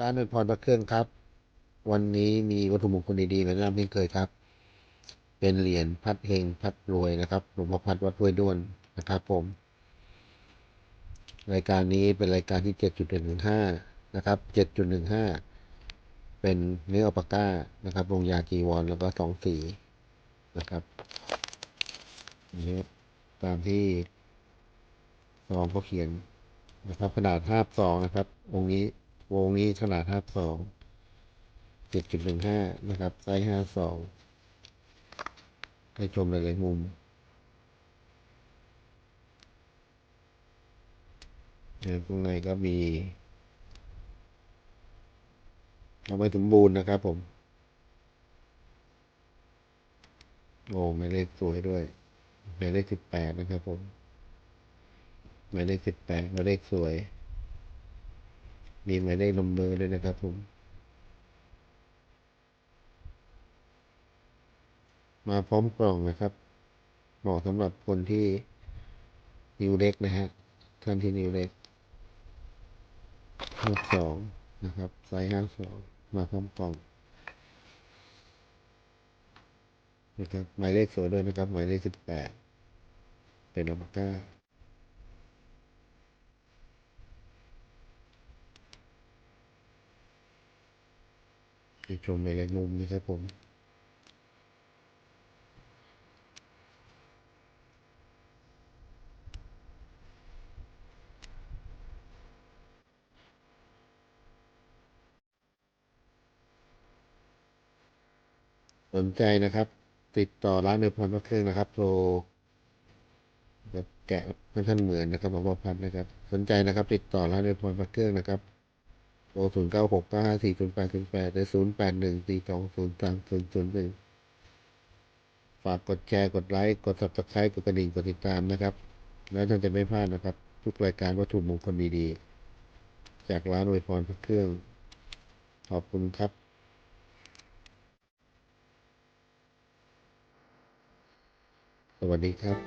ร้านอวยพรพระเครื่องครับ วันนี้มีวัตถุมงคลดีๆมาแนะนำเช่นเคยครับ เป็นเหรียญพัดเฮงพัดรวยนะครับหลวงพ่อพัดวัดห้วยด้วนนะครับผม รายการนี้เป็นรายการที่เจ็ดจุดหนึ่งห้านะครับเจ็ดจุดหนึ่งห้าเป็นเนื้ออัลปาก้านะครับลงยาจีวรแล้วก็สองสีนะครับนี่ตามที่ซองเขาเขียนนะครับขนาดห้าสองนะครับ องค์นี้ วงนี้ขนาดห้าสองเจ็ดจุดหนึ่งห้านะครับ ไซส์ห้าสองให้ชมหลายๆมุมเนี่ยตรงในก็มีเอาไม่สมบูรณ์นะครับผม โอ้หมายเลขสวยด้วยหมายเลขสิบแปดนะครับผมหมายเลขสิบแปดหมายเลขสวย มีหมายเลขนมเบอร์ด้วยนะครับผม มาพร้อมกล่องนะครับเหมาะสำหรับคนที่นิ้วเล็กนะฮะท่านที่นิ้วเล็กห้าสองนะครับไซส์ห้าสองมาพร้อมกล่องนะครับหมายเลขสวยด้วยนะครับหมายเลขสิบแปดเป็นอัลปาก้า ไปชมในหลายมุมนะครับผมสนใจนะครับ ติดต่อร้านเนยพรพระเครื่องนะครับโทรแบบแกะให้ท่านเหมือนนะครับหลวงพ่อพันนะครับ สนใจนะครับ ติดต่อร้านเนยพรพระเครื่องนะครับ โทรศูนย์เก้าหกเก้าห้าสี่ศูนย์แปดศูนย์แปดหรือศูนย์แปดหนึ่งสี่สองศูนย์สามศูนย์ศูนย์หนึ่งฝากกดแชร์ กดไลค์ กด subscribe กดกระดิ่ง กดติดตามนะครับ แล้วท่านจะไม่พลาดนะครับ ทุกรายการวัตถุมงคลดีๆ จากร้านอวยพรพระเครื่อง ขอบคุณครับสวัสดีครับ